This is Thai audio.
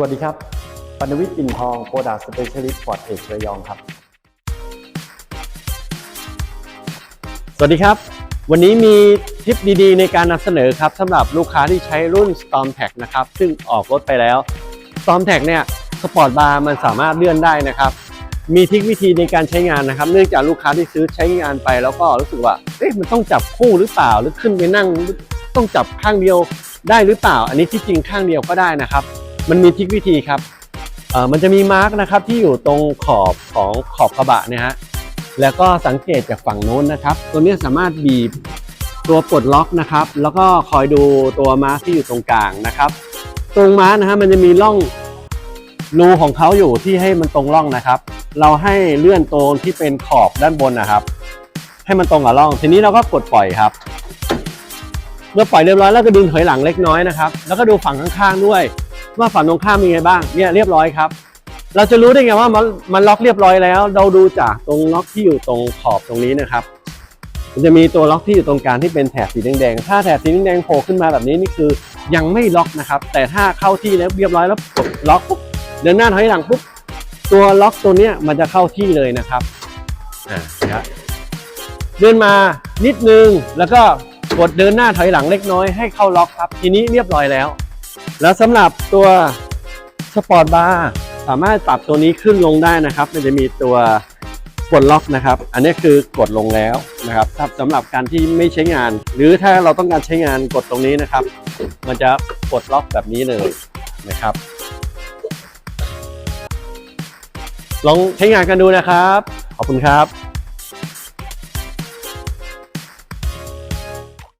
สวัสดีครับปนวิทย์ปิ่นทองโปรดักต์สเปเชียลิสต์ฟอร์ดเอกระยองครับ สวัสดีครับ วันนี้มีทิปดีๆ ในการนำเสนอครับสำหรับลูกค้าที่ใช้รุ่น Storm Tag นะครับ ซึ่งออกรถไปแล้ว Storm Tag เนี่ยสปอร์ตบาร์มันสามารถเลื่อนได้นะครับ มีทิควิธีในการใช้งานนะครับ เนื่องจากลูกค้าที่ซื้อใช้งานไปแล้วก็รู้สึกว่าเอ๊ะมันต้องจับคู่หรือเปล่าหรือขึ้นไปนั่งต้องจับข้างเดียวได้หรือเปล่า อันนี้ที่จริงข้างเดียวก็ได้นะครับ มันมีทิควิธีครับเอ่อมันจะมีมาร์กนะครับที่อยู่ตรงขอบของขอบกระบะเนี่ยฮะแล้วก็สังเกตจากฝั่งโน้นนะครับ ตัวนี้สามารถบีบตัวปลดล็อกนะครับ แล้วก็คอยดูตัวมาร์กที่อยู่ตรงกลางนะครับ ตรงมาร์กนะฮะมันจะมีร่องรูของเขาอยู่ที่ให้มันตรงร่องนะครับ เราให้เลื่อนตรงที่เป็นขอบด้านบนนะครับ ให้มันตรงกับร่อง ทีนี้เราก็กดปล่อยครับ เมื่อปล่อยเรียบร้อยแล้วก็ดึงถอยหลังเล็กน้อยนะครับ แล้วก็ดูฝั่งข้างๆด้วย ว่าฝั่งตรงข้ามเป็นไงบ้างเนี่ยเรียบร้อยครับ เราจะรู้ได้ไงว่ามันมันล็อกเรียบร้อยแล้ว เราดูจากตรงล็อกที่อยู่ตรงขอบตรงนี้นะครับมันจะมีตัวล็อกที่อยู่ตรงกลางที่เป็นแถบสีแดงๆถ้าแถบสีแดงๆโผล่ขึ้นมาแบบนี้นี่คือยังไม่ล็อกนะครับ แต่ถ้าเข้าที่แล้วเรียบร้อยแล้วกดล็อกปุ๊บเดินหน้าถอยหลังปุ๊บตัวล็อกตัวเนี้ยมันจะเข้าที่เลยนะครับอ่านะครับเดินมานิดนึงแล้วก็กดเดินหน้าถอยหลังเล็กน้อยให้เข้าล็อกครับ ทีนี้เรียบร้อยแล้ว แล้วสำหรับตัวสปอร์ตบาร์สามารถปรับตัวนี้ขึ้นลงได้นะครับ มันจะมีตัวกดล็อกนะครับ อันนี้คือกดลงแล้วนะครับสำหรับการที่ไม่ใช้งาน หรือถ้าเราต้องการใช้งานกดตรงนี้นะครับ มันจะกดล็อกแบบนี้เลยนะครับ ลองใช้งานกันดูนะครับ ขอบคุณครับ